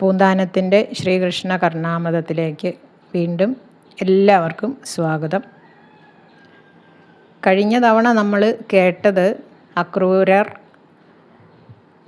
പൂന്താനത്തിന്റെ ശ്രീകൃഷ്ണ കർണാമതത്തിലേക്ക് വീണ്ടും എല്ലാവർക്കും സ്വാഗതം. കഴിഞ്ഞ തവണ നമ്മൾ കേട്ടത് അക്രൂരർ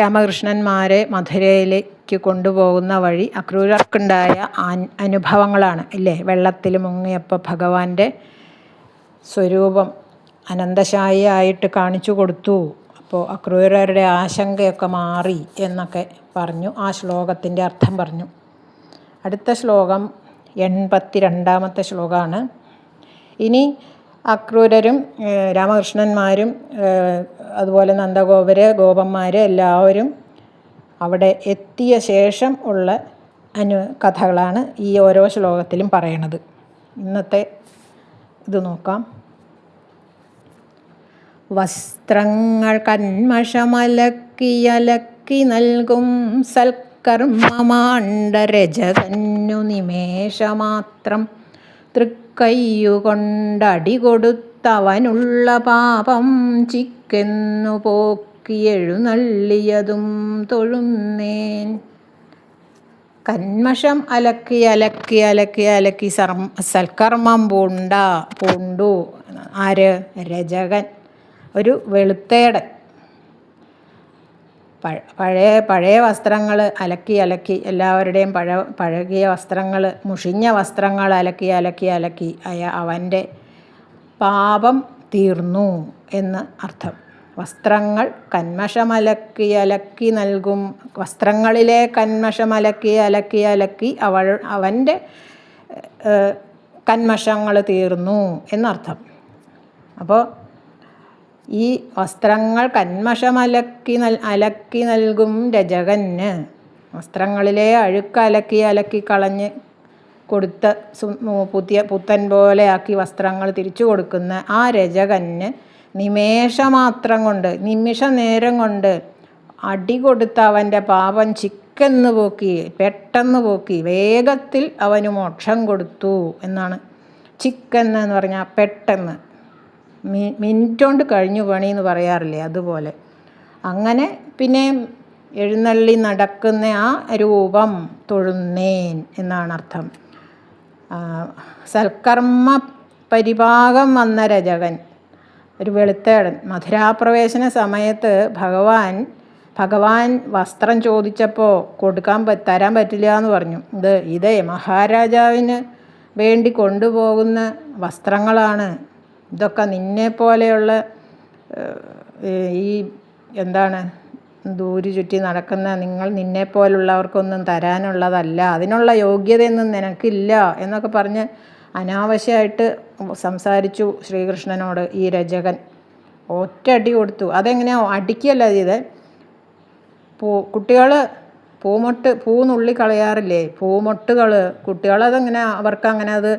രാമകൃഷ്ണന്മാരെ മധുരയിലേക്ക് കൊണ്ടുപോകുന്ന വഴി അക്രൂരർക്കുണ്ടായ അനുഭവങ്ങളാണ് ഇല്ലേ? വെള്ളത്തിൽ മുങ്ങിയപ്പോൾ ഭഗവാന്റെ സ്വരൂപം അനന്തശായിയായിട്ട് കാണിച്ചു കൊടുത്തു. അപ്പോൾ അക്രൂരരുടെ ആശങ്കയൊക്കെ മാറി എന്നൊക്കെ പറഞ്ഞു. ആ ശ്ലോകത്തിന്റെ അർത്ഥം പറഞ്ഞു. അടുത്ത ശ്ലോകം എൺപത്തി രണ്ടാമത്തെ ശ്ലോകമാണ്. ഇനി അക്രൂരരും രാമകൃഷ്ണന്മാരും അതുപോലെ നന്ദഗോപര് ഗോപന്മാർ എല്ലാവരും അവിടെ എത്തിയ ശേഷം ഉള്ള അനു കഥകളാണ് ഈ ഓരോ ശ്ലോകത്തിലും പറയണത്. ഇന്നത്തെ ഇത് നോക്കാം. വസ്ത്രങ്ങൾ കന്മഷമലക്കിയലക്കി നൽകും സൽക്കർമ്മമാണ്ടരജതന്നു നിമേഷമാത്രം. തൃക്കയ്യുകൊണ്ടടി കൊടുത്തവനുള്ള പാപം ചിക്കെന്നു പോക്കിയെഴുന്നള്ളിയതും തൊഴുന്നേൻ. കന്മഷം അലക്കി അലക്കി അലക്കി അലക്കി സൽക്കർമ്മം പൂണ്ട പൂണ്ടു. ആര്? രജകൻ. ഒരു വെളുത്തേടൻ. പഴയ പഴയ വസ്ത്രങ്ങൾ അലക്കി അലക്കി എല്ലാവരുടെയും പഴ പഴകിയ വസ്ത്രങ്ങൾ മുഷിഞ്ഞ വസ്ത്രങ്ങൾ അലക്കി അലക്കി അലക്കി അയ അവന്റെ പാപം തീർന്നു എന്ന് അർത്ഥം. വസ്ത്രങ്ങൾ കന്മഷമലക്കി അലക്കി നൽകും. വസ്ത്രങ്ങളിലെ കന്മഷമലക്കി അലക്കി അലക്കി അവൾ അവന്റെ കന്മഷങ്ങൾ തീർന്നു എന്നർത്ഥം. അപ്പോൾ ഈ വസ്ത്രങ്ങൾ കന്മഷമലക്കി നൽ അലക്കി നൽകും രജകന്. വസ്ത്രങ്ങളിലെ അഴുക്ക് അലക്കി അലക്കി കളഞ്ഞ് കൊടുത്ത പുതിയ പുത്തൻ പോലെയാക്കി വസ്ത്രങ്ങൾ തിരിച്ചു കൊടുക്കുന്ന ആ രജകന് നിമേഷമാത്രം കൊണ്ട് നിമിഷ നേരം കൊണ്ട് അടി കൊടുത്ത അവന്റെ പാപം ചിക്കെന്ന് പോക്കി പെട്ടെന്ന് പോക്കി വേഗത്തിൽ അവന് മോക്ഷം കൊടുത്തു എന്നാണ്. ചിക്കെന്ന് എന്ന് പറഞ്ഞാൽ പെട്ടെന്ന്. മിനിറ്റ് കൊണ്ട് കഴിഞ്ഞു പണി എന്ന് പറയാറില്ലേ അതുപോലെ. അങ്ങനെ പിന്നെ എഴുന്നള്ളി നടക്കുന്ന ആ രൂപം തൊഴുന്നേൻ എന്നാണ് അർത്ഥം സൽക്കർമ്മ പരിഭാഗം വന്ന രചകൻ ഒരു വെളുത്തേടൻ. മധുരാപ്രവേശന സമയത്ത് ഭഗവാൻ ഭഗവാൻ വസ്ത്രം ചോദിച്ചപ്പോൾ കൊടുക്കാൻ തരാൻ പറ്റില്ല എന്ന് പറഞ്ഞു. ഇത് ഇതേ മഹാരാജാവിന് വേണ്ടി കൊണ്ടുപോകുന്ന വസ്ത്രങ്ങളാണ് ഇതൊക്കെ നിന്നെ പോലെയുള്ള ഈ എന്താണ് ദൂരി ചുറ്റി നടക്കുന്ന നിങ്ങൾ നിന്നെ പോലുള്ളവർക്കൊന്നും തരാനുള്ളതല്ല. അതിനുള്ള യോഗ്യതയൊന്നും നിനക്കില്ല എന്നൊക്കെ പറഞ്ഞ് അനാവശ്യമായിട്ട് സംസാരിച്ചു ശ്രീകൃഷ്ണനോട് ഈ രചകൻ. ഒറ്റ അടി കൊടുത്തു. അതെങ്ങനെയാ അടിക്കല്ല ചെയ്ത്? പൂ കുട്ടികൾ പൂമൊട്ട് പൂ നുള്ളി കളയാറില്ലേ പൂമൊട്ടുകൾ കുട്ടികളതെങ്ങനെ അവർക്ക് അങ്ങനെ അത്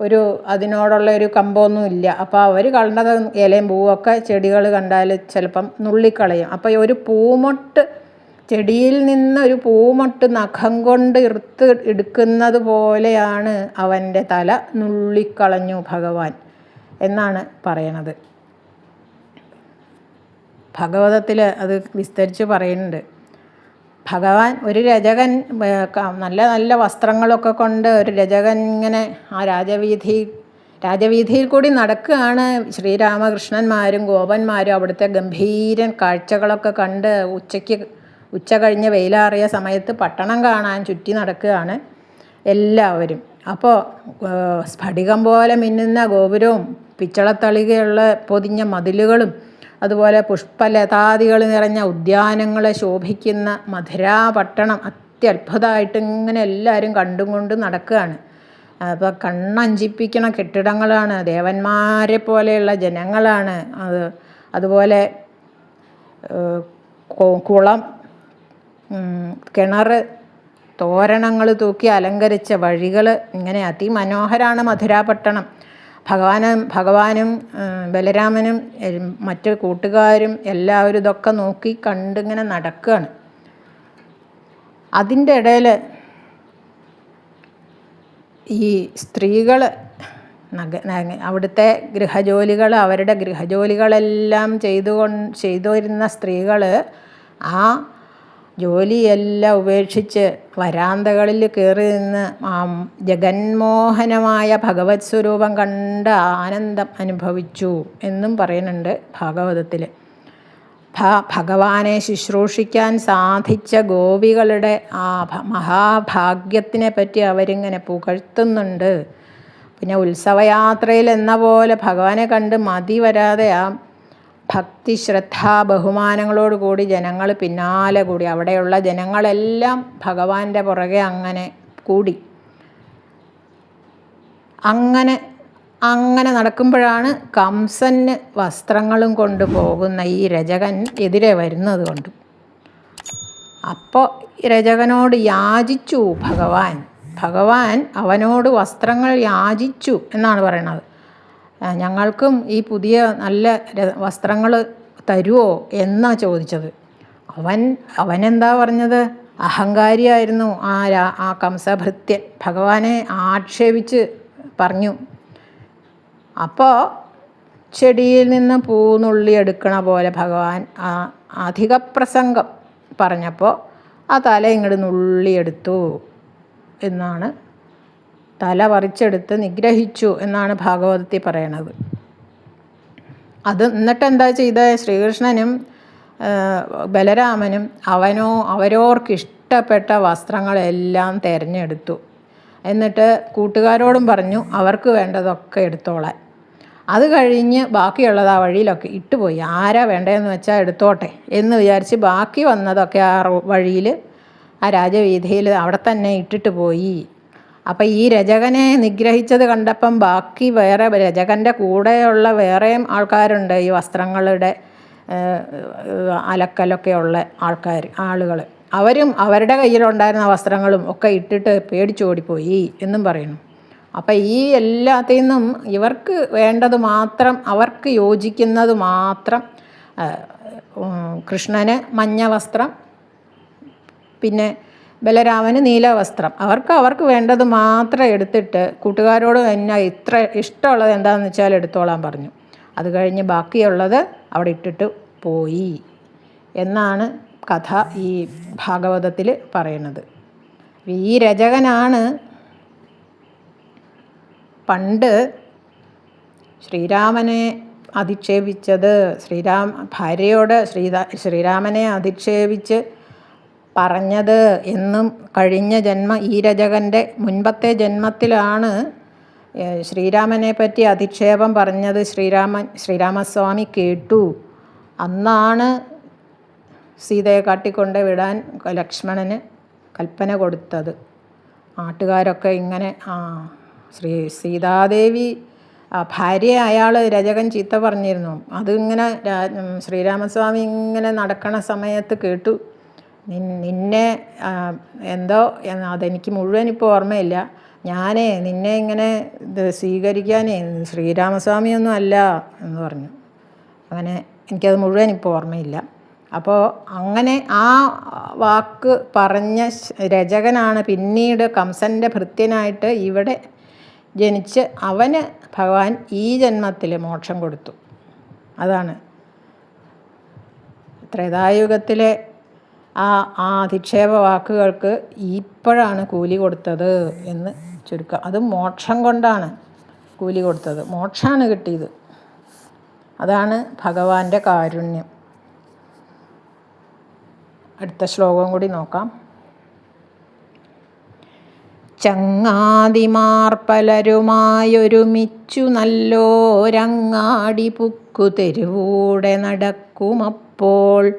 ഒരു അതിനോടുള്ള ഒരു കമ്പമൊന്നും ഇല്ല. അപ്പോൾ അവർ കണ്ടത് ഇലയും പൂവൊക്കെ ചെടികൾ കണ്ടാൽ ചിലപ്പം നുള്ളിക്കളയും. അപ്പോൾ ഒരു പൂമൊട്ട് ചെടിയിൽ നിന്ന് ഒരു പൂമൊട്ട് നഖം കൊണ്ട് ഇറുത്ത് എടുക്കുന്നത് പോലെയാണ് അവന്റെ തല നുള്ളിക്കളഞ്ഞു ഭഗവാൻ എന്നാണ് പറയണത്. ഭഗവതത്തിൽ അത് വിസ്തരിച്ച് പറയുന്നുണ്ട്. ഭഗവാൻ ഒരു രചകൻ നല്ല നല്ല വസ്ത്രങ്ങളൊക്കെ കൊണ്ട് ഒരു രചകൻ ഇങ്ങനെ ആ രാജവീഥി രാജവീഥിയിൽ കൂടി നടക്കുകയാണ്. ശ്രീരാമകൃഷ്ണന്മാരും ഗോപന്മാരും അവിടുത്തെ ഗംഭീരൻ കാഴ്ചകളൊക്കെ കണ്ട് ഉച്ചയ്ക്ക് ഉച്ച കഴിഞ്ഞ് വെയിലാറിയ സമയത്ത് പട്ടണം കാണാൻ ചുറ്റി നടക്കുകയാണ് എല്ലാവരും. അപ്പോൾ സ്ഫടികം പോലെ മിന്നുന്ന ഗോപുരവും പിച്ചളത്തളികയുള്ള പൊതിഞ്ഞ മതിലുകളും അതുപോലെ പുഷ്പലതാദികൾ നിറഞ്ഞ ഉദ്യാനങ്ങളെ ശോഭിക്കുന്ന മധുരാപട്ടണം അത്യത്ഭുതമായിട്ട് ഇങ്ങനെ എല്ലാവരും കണ്ടും കൊണ്ട് നടക്കുകയാണ്. അപ്പോൾ കണ്ണഞ്ചിപ്പിക്കണ കെട്ടിടങ്ങളാണ് ദേവന്മാരെ പോലെയുള്ള ജനങ്ങളാണ് അത്. അതുപോലെ കുളം കിണർ തോരണങ്ങൾ തൂക്കി അലങ്കരിച്ച വഴികൾ ഇങ്ങനെ അതിമനോഹരമാണ് മധുരാപട്ടണം ഭഗവാനും ഭഗവാനും ബലരാമനും മറ്റു കൂട്ടുകാരും എല്ലാവരും ഇതൊക്കെ നോക്കി കണ്ടിങ്ങനെ നടക്കുകയാണ് അതിന്റെ ഇടയിൽ ഈ സ്ത്രീകൾ അവിടുത്തെ ഗൃഹജോലികൾ അവരുടെ ഗൃഹജോലികളെല്ലാം ചെയ്തുകൊണ്ട് ചെയ്തു വരുന്ന സ്ത്രീകൾ ആ ജോലിയെല്ലാം ഉപേക്ഷിച്ച് വരാന്തകളിൽ കയറി നിന്ന് ജഗന്മോഹനമായ ഭഗവത് സ്വരൂപം കണ്ട് ആനന്ദം അനുഭവിച്ചു എന്നും പറയുന്നുണ്ട് ഭാഗവതത്തിൽ ഭഗവാനെ ശുശ്രൂഷിക്കാൻ സാധിച്ച ഗോപികളുടെ ആ മഹാഭാഗ്യത്തിനെ പറ്റി അവരിങ്ങനെ പുകഴ്ത്തുന്നുണ്ട്. പിന്നെ ഉത്സവയാത്രയിൽ എന്ന പോലെ ഭഗവാനെ കണ്ട് മതി വരാതെ ആ ഭക്തി ശ്രദ്ധ ബഹുമാനങ്ങളോട് കൂടി ജനങ്ങൾ പിന്നാലെ കൂടി. അവിടെയുള്ള ജനങ്ങളെല്ലാം ഭഗവാന്റെ പുറകെ അങ്ങനെ കൂടി. അങ്ങനെ അങ്ങനെ നടക്കുമ്പോഴാണ് കംസന് വസ്ത്രങ്ങളും കൊണ്ട് പോകുന്ന ഈ രചകൻ എതിരെ വരുന്നത് കൊണ്ട്. അപ്പോൾ രചകനോട് യാചിച്ചു ഭഗവാൻ. ഭഗവാൻ അവനോട് വസ്ത്രങ്ങൾ യാചിച്ചു എന്നാണ് പറയണത്. ഞങ്ങൾക്കും ഈ പുതിയ നല്ല വസ്ത്രങ്ങൾ തരുമോ എന്നാ ചോദിച്ചത്. അവൻ അവനെന്താ പറഞ്ഞത്? അഹങ്കാരിയായിരുന്നു ആ രാ ആ കംസഭൃത്യൻ. ഭഗവാനെ ആക്ഷേപിച്ച് പറഞ്ഞു. അപ്പോൾ ചെടിയിൽ നിന്ന് പൂന്നുള്ളി എടുക്കണ പോലെ ഭഗവാൻ ആ അധിക പ്രസംഗം പറഞ്ഞപ്പോൾ ആ തല ഇങ്ങോട്ട് നുള്ളിയെടുത്തു എന്നാണ് തല പറിച്ചെടുത്ത് നിഗ്രഹിച്ചു എന്നാണ് ഭാഗവതത്തിൽ പറയണത്. അത് എന്നിട്ട് എന്താ ചെയ്ത? ശ്രീകൃഷ്ണനും ബലരാമനും അവനോ അവരോർക്കിഷ്ടപ്പെട്ട വസ്ത്രങ്ങളെല്ലാം തിരഞ്ഞെടുത്തു. എന്നിട്ട് കൂട്ടുകാരോടും പറഞ്ഞു അവർക്ക് വേണ്ടതൊക്കെ എടുത്തോളാൻ. അത് കഴിഞ്ഞ് ബാക്കിയുള്ളത് ആ വഴിയിലൊക്കെ ഇട്ടുപോയി. ആരാ വേണ്ടതെന്ന് വെച്ചാൽ എടുത്തോട്ടെ എന്ന് വിചാരിച്ച് ബാക്കി വന്നതൊക്കെ ആ വഴിയിൽ ആ രാജവീഥിയിൽ അവിടെ തന്നെ ഇട്ടിട്ട് പോയി. അപ്പം ഈ രചകനെ നിഗ്രഹിച്ചത് കണ്ടപ്പം ബാക്കി വേറെ രചകന്റെ കൂടെയുള്ള വേറെയും ആൾക്കാരുണ്ട് ഈ വസ്ത്രങ്ങളുടെ അലക്കലൊക്കെ ഉള്ള ആൾക്കാർ ആളുകൾ അവരും അവരുടെ കയ്യിലുണ്ടായിരുന്ന വസ്ത്രങ്ങളും ഒക്കെ ഇട്ടിട്ട് പേടിച്ചോടിപ്പോയി എന്നും പറയുന്നു. അപ്പം ഈ എല്ലാത്തിൽ നിന്നും ഇവർക്ക് വേണ്ടത് മാത്രം അവർക്ക് യോജിക്കുന്നത് മാത്രം കൃഷ്ണന് മഞ്ഞ വസ്ത്രം പിന്നെ ബലരാമന് നീലവസ്ത്രം. അവർക്ക് അവർക്ക് വേണ്ടത് മാത്രം എടുത്തിട്ട് കൂട്ടുകാരോട് തന്നെ ഇത്ര ഇഷ്ടമുള്ളത് എന്താണെന്ന് വെച്ചാൽ എടുത്തോളാൻ പറഞ്ഞു. അത് കഴിഞ്ഞ് ബാക്കിയുള്ളത് അവിടെ ഇട്ടിട്ട് പോയി എന്നാണ് കഥ ഈ ഭാഗവതത്തിൽ പറയുന്നത്. ഈ രചകനാണ് പണ്ട് ശ്രീരാമനെ അധിക്ഷേപിച്ചത്. ശ്രീരാം ഭാര്യയോട് ശ്രീരാ ശ്രീരാമനെ അധിക്ഷേപിച്ച് പറഞ്ഞത് എന്നും കഴിഞ്ഞ ജന്മ ഈ രചകന്റെ മുൻപത്തെ ജന്മത്തിലാണ് ശ്രീരാമനെ പറ്റി അധിക്ഷേപം പറഞ്ഞത് ശ്രീരാമൻ ശ്രീരാമസ്വാമി കേട്ടു. അന്നാണ് സീതയെ കാട്ടിക്കൊണ്ട് വിടാൻ ലക്ഷ്മണന് കൽപ്പന കൊടുത്തത്. നാട്ടുകാരൊക്കെ ഇങ്ങനെ ആ ശ്രീ സീതാദേവി ആ ഭാര്യയെ അയാൾ രചകൻ ചീത്ത പറഞ്ഞിരുന്നു. അതിങ്ങനെ ശ്രീരാമസ്വാമി ഇങ്ങനെ നടക്കണ സമയത്ത് കേട്ടു. നിന്നെ എന്തോ അതെനിക്ക് മുഴുവൻ ഇപ്പോൾ ഓർമ്മയില്ല. ഞാനേ നിന്നെ ഇങ്ങനെ ഇത് സ്വീകരിക്കാനേ ശ്രീരാമസ്വാമിയൊന്നും അല്ല എന്ന് പറഞ്ഞു. അങ്ങനെ എനിക്കത് മുഴുവൻ ഇപ്പോൾ ഓർമ്മയില്ല. അപ്പോൾ അങ്ങനെ ആ വാക്ക് പറഞ്ഞ രചകനാണ് പിന്നീട് കംസന്റെ ഭൃത്യനായിട്ട് ഇവിടെ ജനിച്ച് അവന് ഭഗവാൻ ഈ ജന്മത്തിൽ മോക്ഷം കൊടുത്തു. അതാണ് ത്രേതായുഗത്തിലെ ആ ആ അധിക്ഷേപ വാക്കുകൾക്ക് ഇപ്പോഴാണ് കൂലി കൊടുത്തത് എന്ന് ചുരുക്കം അത് മോക്ഷം കൊണ്ടാണ് കൂലി കൊടുത്തത്. മോക്ഷമാണ് കിട്ടിയത്. അതാണ് ഭഗവാന്റെ കാരുണ്യം. അടുത്ത ശ്ലോകം കൂടി നോക്കാം. ചങ്ങാതിമാർ പലരുമായൊരുമിച്ചു നല്ലോരങ്ങാടി പുക്കു തെരുവൂടെ നടക്കുമപ്പോൾ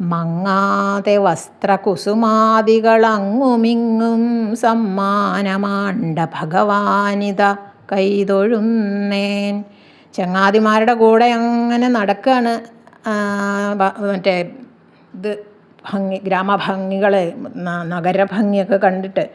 മങ്ങാതെ വസ്ത്രകുസുമാദികളങ്ങുമിങ്ങും സമ്മാനമാണ്ട ഭഗവാനിത കൈതൊഴുന്നേൻ. ചങ്ങാതിമാരുടെ കൂടെ അങ്ങനെ നടക്കുകയാണ് മറ്റേ ഇത് ഭംഗി ഗ്രാമഭംഗികൾ നഗരഭംഗിയൊക്കെ കണ്ടിട്ട്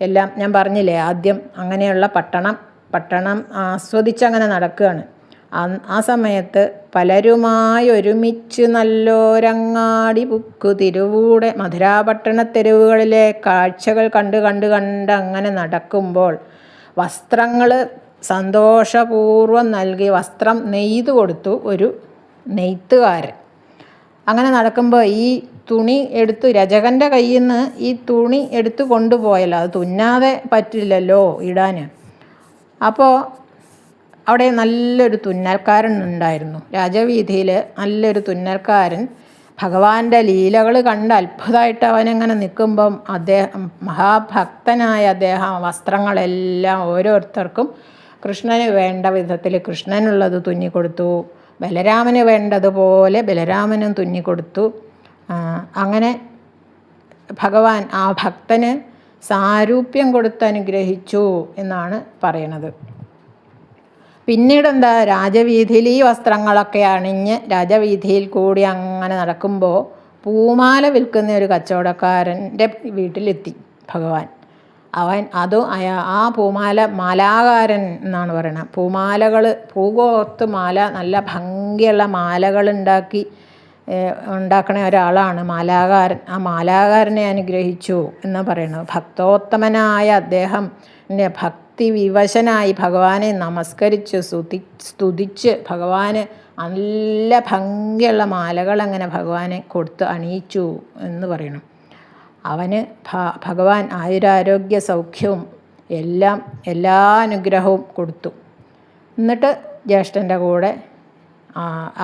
എല്ലാം ഞാൻ പറഞ്ഞില്ലേ ആദ്യം അങ്ങനെയുള്ള പട്ടണം പട്ടണം ആസ്വദിച്ചങ്ങനെ നടക്കുകയാണ് ആ- സമയത്ത് പലരുമായി ഒരുമിച്ച് നല്ലോരങ്ങാടി പുക്കു തിരുവൂടെ മധുരാപട്ടണ തെരുവുകളിലെ കാഴ്ചകൾ കണ്ട് കണ്ട് കണ്ട് അങ്ങനെ നടക്കുമ്പോൾ വസ്ത്രങ്ങൾ സന്തോഷപൂർവം നൽകി വസ്ത്രം നെയ്തു കൊടുത്തു ഒരു നെയ്ത്തുകാരൻ. അങ്ങനെ നടക്കുമ്പോൾ ഈ തുണി എടുത്ത് രചകന്റെ കയ്യിൽ നിന്ന് ഈ തുണി എടുത്ത് കൊണ്ടുപോയല്ലോ. അത് തുന്നാതെ പറ്റില്ലല്ലോ ഇടാൻ അപ്പോൾ അവിടെ നല്ലൊരു തുന്നൽക്കാരൻ ഉണ്ടായിരുന്നു രാജവീതിയിൽ നല്ലൊരു തുന്നൽക്കാരൻ. ഭഗവാന്റെ ലീലകൾ കണ്ട് അത്ഭുതമായിട്ട് അവനങ്ങനെ നിൽക്കുമ്പം അദ്ദേഹം മഹാഭക്തനായ അദ്ദേഹം വസ്ത്രങ്ങളെല്ലാം ഓരോരുത്തർക്കും കൃഷ്ണന് വേണ്ട വിധത്തിൽ കൃഷ്ണനുള്ളത് തുന്നിക്കൊടുത്തു. ബലരാമന് വേണ്ടതുപോലെ ബലരാമനും തുന്നിക്കൊടുത്തു. അങ്ങനെ ഭഗവാൻ ആ ഭക്തന് സാരൂപ്യം കൊടുത്ത് അനുഗ്രഹിച്ചു എന്നാണ് പറയണത്. പിന്നീട് എന്താ രാജവീഥിയിൽ ഈ വസ്ത്രങ്ങളൊക്കെ അണിഞ്ഞ് രാജവീഥിയിൽ കൂടി അങ്ങനെ നടക്കുമ്പോൾ പൂമാല വിൽക്കുന്ന ഒരു കച്ചവടക്കാരന്റെ വീട്ടിലെത്തി ഭഗവാൻ. അവൻ അത് അയാ ആ പൂമാല മാലാകാരൻ എന്നാണ് പറയുന്നത് പൂമാലകൾ പൂകോത്ത് മാല നല്ല ഭംഗിയുള്ള മാലകൾ ഉണ്ടാക്കി ഉണ്ടാക്കണ ഒരാളാണ് മാലാകാരൻ. ആ മാലാകാരനെ അനുഗ്രഹിച്ചു എന്ന് പറയുന്നത് ഭക്തോത്തമനായ അദ്ദേഹം ന്റെ ഭക്തി വിവശനായി ഭഗവാനെ നമസ്കരിച്ച് സ്തുതി സ്തുതിച്ച് ഭഗവാന് നല്ല ഭംഗിയുള്ള മാലകൾ അങ്ങനെ ഭഗവാനെ കൊടുത്ത് അണിയിച്ചു എന്ന് പറയണം. അവന് ഭഗവാൻ ആയുരാരോഗ്യ സൗഖ്യവും എല്ലാം എല്ലാ അനുഗ്രഹവും കൊടുത്തു. എന്നിട്ട് ജ്യേഷ്ഠന്റെ കൂടെ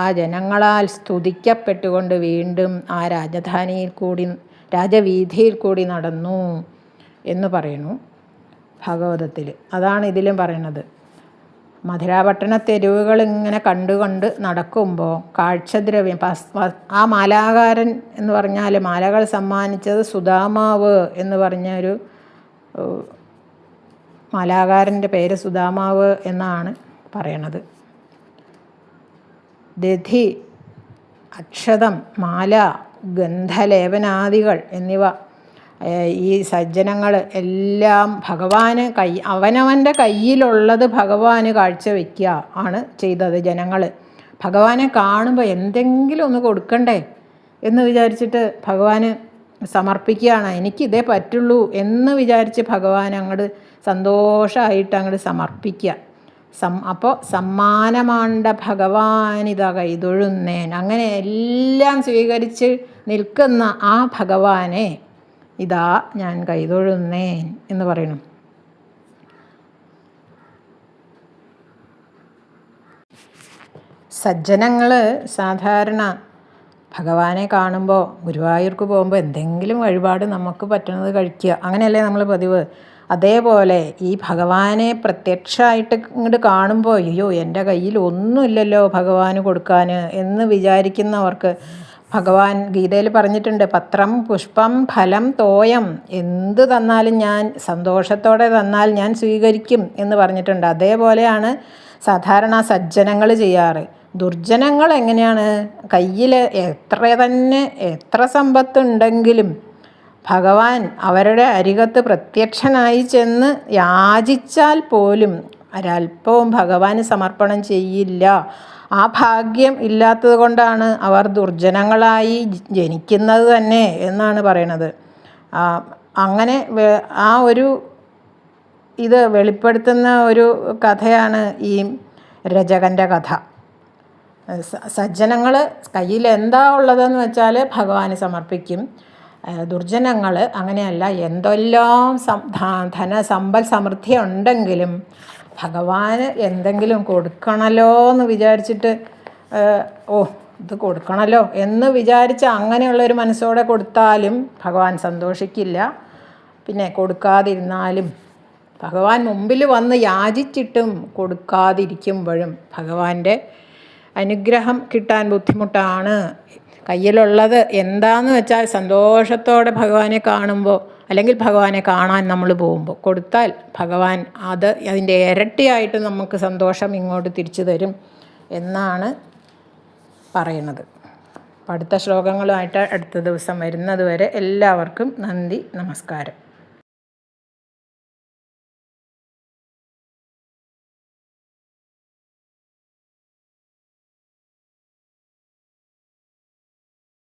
ആ ജനങ്ങളാൽ സ്തുതിക്കപ്പെട്ടുകൊണ്ട് വീണ്ടും ആ രാജധാനിയിൽ കൂടി രാജവീഥിയിൽ കൂടി നടന്നു എന്ന് പറയുന്നു. ഭാഗവതത്തിൽ. അതാണ് ഇതിലും പറയുന്നത്. മധുരാപട്ടണ തെരുവുകൾ ഇങ്ങനെ കണ്ടുകൊണ്ട് നടക്കുമ്പോൾ കാഴ്ചദ്രവ്യം ആ മാലാകാരൻ എന്ന് പറഞ്ഞാൽ മാലകൾ സമ്മാനിച്ചത് സുധാമാവ് എന്ന് പറഞ്ഞ ഒരു മാലാകാരന്റെ പേര് സുധാമാവ് എന്നാണ് പറയണത്. ദധി അക്ഷതം മാല ഗന്ധലേപനാദികൾ എന്നിവ ഈ സജ്ജനങ്ങൾ എല്ലാം ഭഗവാന് കൈ അവനവന്റെ കയ്യിലുള്ളത് ഭഗവാന് കാഴ്ചവെക്കുക ആണ് ചെയ്തത് ജനങ്ങൾ ഭഗവാനെ കാണുമ്പോൾ എന്തെങ്കിലും ഒന്ന് കൊടുക്കണ്ടേ എന്ന് വിചാരിച്ചിട്ട് ഭഗവാന് സമർപ്പിക്കുകയാണ്. എനിക്കിതേ പറ്റുള്ളൂ എന്ന് വിചാരിച്ച് ഭഗവാൻ അങ്ങോട്ട് സന്തോഷമായിട്ട് അങ്ങോട്ട് സമർപ്പിക്കുക. സം അപ്പോൾ സമ്മാനമാണ്ട ഭഗവാനിത കൈതൊഴുന്നേൻ. അങ്ങനെ എല്ലാം സ്വീകരിച്ച് നിൽക്കുന്ന ആ ഭഗവാനെ ഇതാ ഞാൻ കൈതൊഴുന്നേൻ എന്ന് പറയണം സജ്ജനങ്ങൾ സാധാരണ ഭഗവാനെ കാണുമ്പോൾ ഗുരുവായൂർക്ക് പോകുമ്പോൾ എന്തെങ്കിലും വഴിപാട് നമുക്ക് പറ്റുന്നത് കഴിക്കുക. അങ്ങനെയല്ലേ നമ്മൾ പതിവ്? അതേപോലെ ഈ ഭഗവാനെ പ്രത്യക്ഷമായിട്ട് ഇങ്ങോട്ട് കാണുമ്പോൾ അയ്യോ എന്റെ കയ്യിൽ ഒന്നുമില്ലല്ലോ ഭഗവാന് കൊടുക്കാൻ എന്ന് വിചാരിക്കുന്നവർക്ക് ഭഗവാൻ ഗീതയിൽ പറഞ്ഞിട്ടുണ്ട് പത്രം പുഷ്പം ഫലം തോയം എന്ത് തന്നാലും ഞാൻ സന്തോഷത്തോടെ തന്നാൽ ഞാൻ സ്വീകരിക്കും എന്ന് പറഞ്ഞിട്ടുണ്ട്. അതേപോലെയാണ് സാധാരണ സജ്ജനങ്ങൾ ചെയ്യാറ്. ദുർജനങ്ങൾ എങ്ങനെയാണ്? കയ്യിൽ എത്ര തന്നെ എത്ര സമ്പത്തുണ്ടെങ്കിലും ഭഗവാൻ അവരുടെ അരികത്ത് പ്രത്യക്ഷനായി ചെന്ന് യാചിച്ചാൽ പോലും ഒരല്പവും ഭഗവാന് സമർപ്പണം ചെയ്യില്ല. ആ ഭാഗ്യം ഇല്ലാത്തത് കൊണ്ടാണ് അവർ ദുർജനങ്ങളായി ജനിക്കുന്നത് തന്നെ എന്നാണ് പറയണത്. അങ്ങനെ ആ ഒരു ഇത് വെളിപ്പെടുത്തുന്ന ഒരു കഥയാണ് ഈ രചകന്റെ കഥ. സജ്ജനങ്ങൾ കയ്യിൽ എന്താ ഉള്ളതെന്ന് വെച്ചാൽ ഭഗവാന് സമർപ്പിക്കും. ദുർജനങ്ങൾ അങ്ങനെയല്ല എന്തെല്ലാം ധന സമ്പൽ സമൃദ്ധി ഉണ്ടെങ്കിലും ഭഗവാന് എന്തെങ്കിലും കൊടുക്കണല്ലോ എന്ന് വിചാരിച്ചിട്ട് ഓ ഇത് കൊടുക്കണമല്ലോ എന്ന് വിചാരിച്ച് അങ്ങനെയുള്ളൊരു മനസ്സോടെ കൊടുത്താലും ഭഗവാൻ സന്തോഷിക്കില്ല. പിന്നെ കൊടുക്കാതിരുന്നാലും ഭഗവാൻ മുമ്പിൽ വന്ന് യാചിച്ചിട്ടും കൊടുക്കാതിരിക്കുമ്പോഴും ഭഗവാന്റെ അനുഗ്രഹം കിട്ടാൻ ബുദ്ധിമുട്ടാണ് കയ്യിലുള്ളത് എന്താന്ന് വെച്ചാൽ സന്തോഷത്തോടെ ഭഗവാനെ കാണുമ്പോൾ അല്ലെങ്കിൽ ഭഗവാനെ കാണാൻ നമ്മൾ പോകുമ്പോൾ. കൊടുത്താൽ ഭഗവാൻ അത് അതിന്റെ ഇരട്ടിയായിട്ട് നമുക്ക് സന്തോഷം ഇങ്ങോട്ട് തിരിച്ചു തരും എന്നാണ് പറയുന്നത്. അടുത്ത ശ്ലോകങ്ങളുമായിട്ട് അടുത്ത ദിവസം വരുന്നതുവരെ എല്ലാവർക്കും നന്ദി നമസ്കാരം.